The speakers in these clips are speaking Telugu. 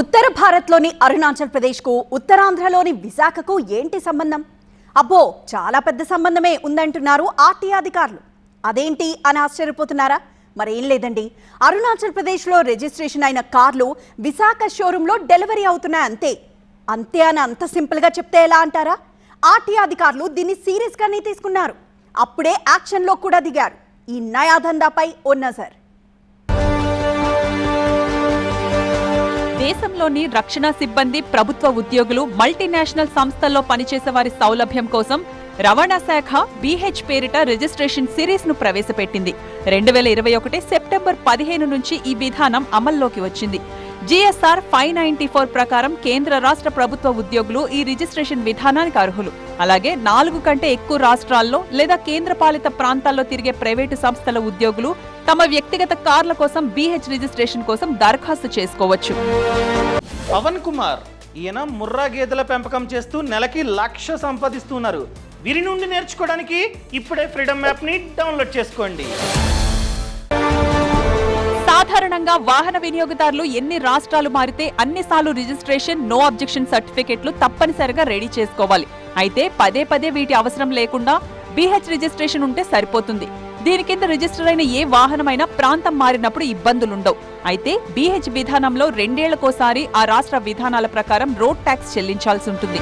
ఉత్తర భారత్లోని అరుణాచల్ ప్రదేశ్కు ఉత్తరాంధ్రలోని విశాఖకు ఏంటి సంబంధం? అబ్బో చాలా పెద్ద సంబంధమే ఉందంటున్నారు ఆర్టీ అధికారులు. అదేంటి అని ఆశ్చర్యపోతున్నారా? మరేం లేదండి. అరుణాచల్ ప్రదేశ్లో రిజిస్ట్రేషన్ అయిన కార్లు విశాఖ షోరూంలో డెలివరీ అవుతున్నాయి అంతే. అంతే అని అంత సింపుల్గా చెప్తే ఎలా అంటారా? ఆర్టీ అధికారులు దీన్ని సీరియస్గానే తీసుకున్నారు. అప్పుడే యాక్షన్లో కూడా దిగారు. ఈ నయా దందాపై ఓ నజర్. దేశంలోని రక్షణ సిబ్బంది ప్రభుత్వ ఉద్యోగులు మల్టీనేషనల్ సంస్థల్లో పనిచేసే వారి సౌలభ్యం కోసం రవాణా శాఖ బీహెచ్ పేరిట రిజిస్ట్రేషన్ సిరీస్ను ప్రవేశపెట్టింది. రెండు వేల ఇరవై ఒకటి సెప్టెంబర్ పదిహేను నుంచి ఈ విధానం అమల్లోకి వచ్చింది. జిఎస్ఆర్ ఫైవ్ నైన్టీ ఫోర్ ప్రకారం కేంద్ర రాష్ట్ర ప్రభుత్వ ఉద్యోగులు ఈ రిజిస్ట్రేషన్ విధానానికి అర్హులు. అలాగే నాలుగు కంటే ఎక్కువ రాష్ట్రాల్లో లేదా కేంద్రపాలిత ప్రాంతాల్లో తిరిగే ప్రైవేటు సంస్థల ఉద్యోగులు తమ వ్యక్తిగత కార్ల కోసం బీహెచ్ రిజిస్ట్రేషన్ కోసం దరఖాస్తు చేసుకోవచ్చు. పవన్ కుమార్ ఈయన ముర్రా గేదెల పెంపకం చేస్తూ నెలకి లక్ష సంపాదిస్తున్నారు. వీరి నుండి నేర్చుకోవడానికి ఇప్పుడే ఫ్రీడమ్ యాప్ని డౌన్లోడ్ చేసుకోండి. సాధారణంగా వాహన వినియోగదారులు ఎన్ని రాష్ట్రాలు మారితే అన్నిసార్లు రిజిస్ట్రేషన్ నో అబ్జెక్షన్ సర్టిఫికెట్లు తప్పనిసరిగా రెడీ చేసుకోవాలి. అయితే పదే పదే వీటి అవసరం లేకుండా బీహెచ్ రిజిస్ట్రేషన్ ఉంటే సరిపోతుంది. దీని కింద రిజిస్టర్ అయిన ఏ వాహనమైనా ప్రాంతం మారినప్పుడు ఇబ్బందులుండవు. అయితే బీహెచ్ విధానంలో రెండేళ్ళకోసారి ఆ రాష్ట్ర విధానాల ప్రకారం రోడ్ ట్యాక్స్ చెల్లించాల్సి ఉంటుంది.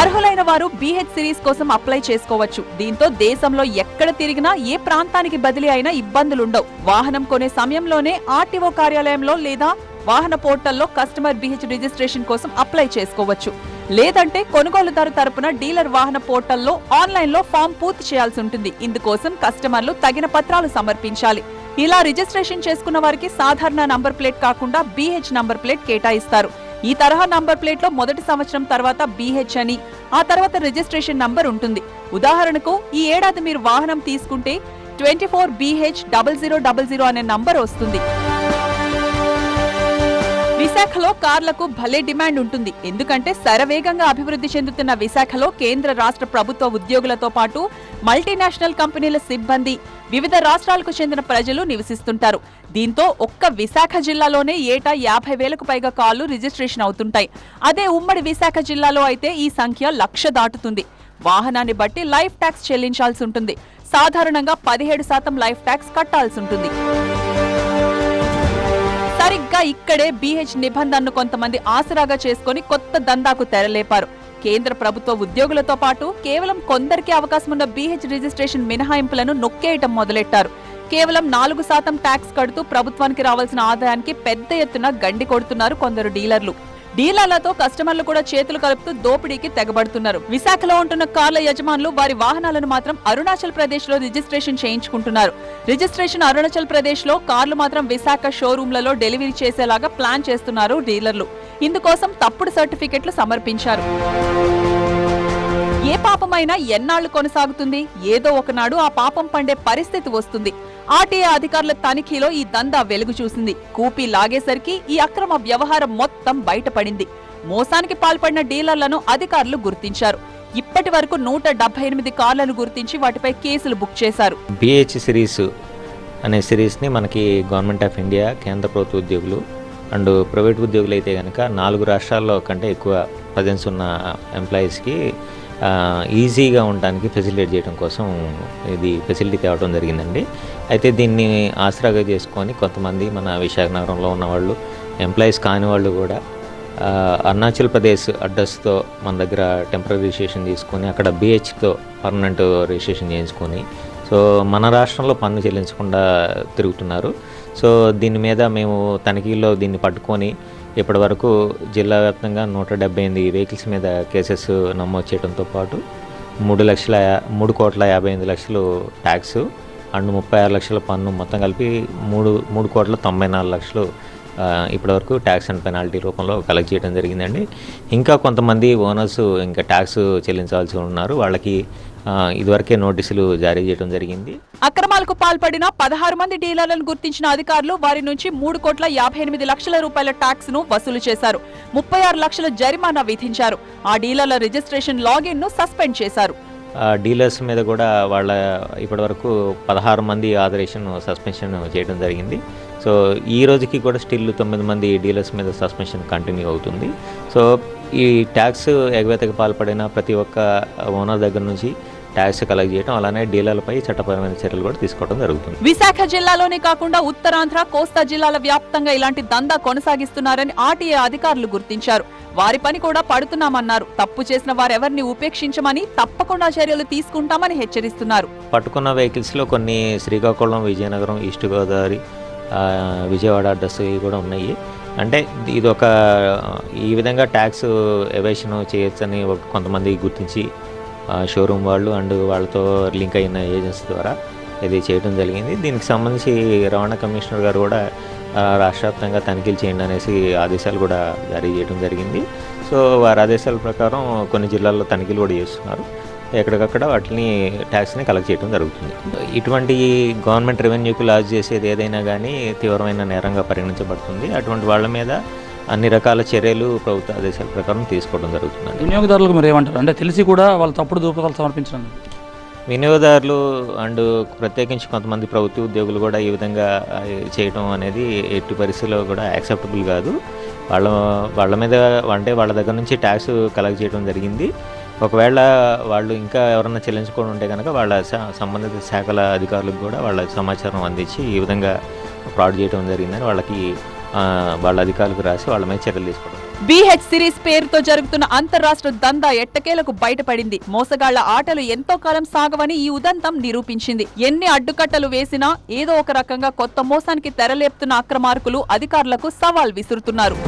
అర్హులైన వారు బీహెచ్ సిరీస్ కోసం అప్లై చేసుకోవచ్చు. దీంతో దేశంలో ఎక్కడ తిరిగినా ఏ ప్రాంతానికి బదిలీ అయినా ఇబ్బందులుండవు. వాహనం కొనే సమయంలోనే ఆర్టీఓ కార్యాలయంలో లేదా వాహన పోర్టల్లో కస్టమర్ బీహెచ్ రిజిస్ట్రేషన్ కోసం అప్లై చేసుకోవచ్చు. లేదంటే కొనుగోలుదారు తరపున డీలర్ వాహన పోర్టల్లో ఆన్లైన్లో ఫామ్ పూర్తి చేయాల్సి ఉంటుంది. ఇందుకోసం కస్టమర్లు తగిన పత్రాలు సమర్పించాలి. ఇలా రిజిస్ట్రేషన్ చేసుకున్న వారికి సాధారణ నంబర్ ప్లేట్ కాకుండా బీహెచ్ నంబర్ ప్లేట్ కేటాయిస్తారు. ఈ తరహా నంబర్ ప్లేట్లో మొదటి సంవత్సరం తర్వాత బీహెచ్ అని ఆ తర్వాత రిజిస్ట్రేషన్ నంబర్ ఉంటుంది. ఉదాహరణకు ఈ ఏడాది మీరు వాహనం తీసుకుంటే twenty four BH double zero double zero అనే నంబర్ వస్తుంది. విశాఖలో కార్లకు భలే డిమాండ్ ఉంటుంది. ఎందుకంటే శరవేగంగా అభివృద్ధి చెందుతున్న విశాఖలో కేంద్ర రాష్ట్ర ప్రభుత్వ ఉద్యోగులతో పాటు మల్టీనేషనల్ కంపెనీల సిబ్బంది వివిధ రాష్ట్రాలకు చెందిన ప్రజలు నివసిస్తుంటారు. దీంతో ఒక్క విశాఖ జిల్లాలోనే ఏటా యాభై వేలకు పైగా కార్లు రిజిస్ట్రేషన్ అవుతుంటాయి. అదే ఉమ్మడి విశాఖ జిల్లాలో అయితే ఈ సంఖ్య లక్ష దాటుతుంది. వాహనాన్ని బట్టి లైఫ్ ట్యాక్స్ చెల్లించాల్సి ఉంటుంది. సాధారణంగా పదిహేడు శాతం లైఫ్ ట్యాక్స్ కట్టాల్సి ఉంటుంది. సరిగ్గా ఇక్కడే బీహెచ్ నిబంధనను కొంతమంది ఆసరాగా చేసుకొని కొత్త దందాకు తెరలేపారు. కేంద్ర ప్రభుత్వ ఉద్యోగులతో పాటు కేవలం కొందరికి అవకాశం ఉన్న బీహెచ్ రిజిస్ట్రేషన్ మినహాయింపులను నొక్కేయటం మొదలెట్టారు. కేవలం నాలుగు శాతం ట్యాక్స్ కడుతూ ప్రభుత్వానికి రావాల్సిన ఆదాయానికి పెద్ద ఎత్తున గండి కొడుతున్నారు కొందరు డీలర్లు. డీలర్లతో కస్టమర్లు కూడా చేతులు కలుపుతూ దోపిడీకి తెగబడుతున్నారు. విశాఖలో ఉంటున్న కార్ల యజమానులు వారి వాహనాలను మాత్రం అరుణాచల్ ప్రదేశ్లో రిజిస్ట్రేషన్ చేయించుకుంటున్నారు. రిజిస్ట్రేషన్ అరుణాచల్ ప్రదేశ్లో కార్లు మాత్రం విశాఖ షోరూంలలో డెలివరీ చేసేలాగా ప్లాన్ చేస్తున్నారు డీలర్లు. ఇందుకోసం తప్పుడు సర్టిఫికెట్లు సమర్పించారు. పాపమైనా ఎన్నాళ్ళు కొనసాగుతుంది? ఏదో ఒకనాడు ఆ పాపం పండే పరిస్థితి వస్తుంది. ఆర్టీఏ అధికారుల తనిఖీలో ఈ దందా వెలుగు చూసింది. కూపీ లాగేసరికి ఈ అక్రమ వ్యవహారం మొత్తం బయటపడింది. మోసానికి పాల్పడిన డీలర్లను అధికారులు గుర్తించారు. ఇప్పటి వరకు నూట డెబ్బై ఎనిమిది కార్లను గుర్తించి వాటిపై కేసులు బుక్ చేశారు. బిహెచ్ సిరీస్ అనే సిరీస్ని మనకి గవర్నమెంట్ ఆఫ్ ఇండియా కేంద్ర ప్రభుత్వ ఉద్యోగులు అండ్ ప్రైవేట్ ఉద్యోగులు అయితే కనుక నాలుగు రాష్ట్రాల్లో కంటే ఎక్కువ ప్రజెన్స్ ఉన్న ఎంప్లాయీస్కి ఈజీగా ఉండడానికి ఫెసిలిటేట్ చేయడం కోసం ఇది ఫెసిలిటీ తేవడం జరిగిందండి. అయితే దీన్ని ఆసరాగా చేసుకొని కొంతమంది మన విశాఖనగరంలో ఉన్నవాళ్ళు ఉన్న వాళ్ళు ఎంప్లాయీస్ కాని వాళ్ళు కూడా అరుణాచల్ ప్రదేశ్ అడ్రస్తో మన దగ్గర టెంపరీ రిజిస్ట్రేషన్ తీసుకొని అక్కడ బిహెచ్తో పర్మనెంట్ రిజిస్ట్రేషన్ చేయించుకొని సో మన రాష్ట్రంలో పన్ను చెల్లించకుండా తిరుగుతున్నారు. సో దీని మీద మేము తనిఖీల్లో దీన్ని పట్టుకొని ఇప్పటి వరకు జిల్లా వ్యాప్తంగా నూట డెబ్బై ఎనిమిది వెహికల్స్ మీద కేసెస్ నమోదు చేయడంతో పాటు మూడు లక్షల యా- మూడు కోట్ల యాభై ఎనిమిది లక్షలు ట్యాక్స్ అండ్ ముప్పై ఆరు లక్షల పన్ను మొత్తం కలిపి మూడు మూడు కోట్ల తొంభై నాలుగు లక్షలు ఇప్పటివరకు ట్యాక్స్ అండ్ పెనాల్టీ రూపంలో కలెక్ట్ చేయడం జరిగిందండి. ఇంకా కొంతమంది ఓనర్స్ ఇంకా ట్యాక్స్ చెల్లించాల్సి ఉన్నారు. వాళ్ళకి ఇదివరకే నోటీసులు జారీ చేయడం జరిగింది. అక్రమాలకు పాల్పడిన పదహారు మంది డీలర్లను గుర్తించిన అధికారులు వారి నుంచి మూడు కోట్ల యాభై ఎనిమిది లక్షల రూపాయల ట్యాక్స్ను వసూలు చేశారు. ముప్పై ఆరు లక్షల జరిమానా విధించారు. ఆ డీలర్ల రిజిస్ట్రేషన్ లాగిన్ను సస్పెండ్ చేశారు. డీలర్స్ మీద కూడా వాళ్ళ ఇప్పటివరకు పదహారు మంది ఆదరేషన్ సస్పెన్షన్ చేయడం జరిగింది. సో ఈ రోజుకి కూడా స్టిల్ తొమ్మిది మంది డీలర్స్ మీద సస్పెన్షన్ కంటిన్యూ అవుతుంది. సో ఈ ట్యాక్స్ ఎగవేతకు పాల్పడిన ప్రతి ఒక్క ఓనర్ దగ్గర నుంచి ట్యాక్స్ కలెక్ట్ చేయడం అలానే డీలర్లపై చట్టపరమైన చర్యలు కూడా తీసుకోవడం జరుగుతుంది. విశాఖ జిల్లాలోనే కాకుండా ఉత్తరాంధ్ర కోస్తా జిల్లాల వ్యాప్తంగా ఇలాంటి దందా కొనసాగిస్తున్నారని ఆర్టీఏ అధికారులు గుర్తించారు. వారి పని కూడా పడుతున్నామన్నారు. తప్పు చేసిన వారెవరిని ఉపేక్షించమని తప్పకుండా చర్యలు తీసుకుంటామని హెచ్చరిస్తున్నారు. పట్టుకున్న వెహికల్స్లో కొన్ని శ్రీకాకుళం విజయనగరం ఈస్ట్ గోదావరి విజయవాడ అడ్రస్ ఇవి కూడా ఉన్నాయి. అంటే ఇది ఒక ఈ విధంగా ట్యాక్స్ ఎవేషన్ చేయొచ్చని ఒక కొంతమంది గుర్తించి షోరూమ్ వాళ్ళు అండ్ వాళ్ళతో లింక్ అయిన ఏజెన్సీ ద్వారా ఇది చేయడం జరిగింది. దీనికి సంబంధించి రవాణా కమిషనర్ గారు కూడా రాష్ట్రవ్యాప్తంగా రాష్ట్ర వ్యాప్తంగా తనిఖీలు చేయండి అనేసి ఆదేశాలు కూడా జారీ చేయడం జరిగింది. సో వారి ఆదేశాల ప్రకారం కొన్ని జిల్లాల్లో తనిఖీలు కూడా చేస్తున్నారు. ఎక్కడికక్కడ వాటిని ట్యాక్స్ని కలెక్ట్ చేయడం జరుగుతుంది. ఇటువంటి గవర్నమెంట్ రెవెన్యూకి లాస్ చేసేది ఏదైనా కానీ తీవ్రమైన నేరంగా పరిగణించబడుతుంది. అటువంటి వాళ్ళ మీద అన్ని రకాల చర్యలు ప్రభుత్వ ఆదేశాల ప్రకారం తీసుకోవడం జరుగుతుందండి. వినియోగదారులకు మీరు ఏమంటారు? అంటే తెలిసి కూడా వాళ్ళు తప్పుడు దూపకాలు సమర్పించడం వినియోగదారులు అండ్ ప్రత్యేకించి కొంతమంది ప్రభుత్వ ఉద్యోగులు కూడా ఈ విధంగా చేయడం అనేది ఎట్టి పరిస్థితుల్లో కూడా యాక్సెప్టబుల్ కాదు. వాళ్ళ వాళ్ళ మీద అంటే వాళ్ళ దగ్గర నుంచి ట్యాక్స్ కలెక్ట్ చేయడం జరిగింది. ఒకవేళ వాళ్ళు ఇంకా ఎవరన్నా చెల్లించుకొని ఉంటే కనుక వాళ్ళ సంబంధిత శాఖల అధికారులకు కూడా వాళ్ళ సమాచారం అందించి ఈ విధంగా ఫ్రాడ్ చేయడం జరిగిందని వాళ్ళకి వాళ్ళ అధికారులకు రాసి వాళ్ళ మీద చర్యలు తీసుకోవడం. బీహెచ్ సిరీస్ పేరుతో జరుగుతున్న అంతరాష్ట్ర దందా ఎట్టకేలకు బయటపడింది. మోసగాళ్ళ ఆటలు ఎంతో కాలం సాగవని ఈ ఉదంతం నిరూపించింది. ఎన్ని అడ్డుకట్టలు వేసినా ఏదో ఒక రకంగా కొత్త మోసానికి తెరలేపుతున్న అక్రమార్కులు అధికారులకు సవాల్ విసురుతున్నారు.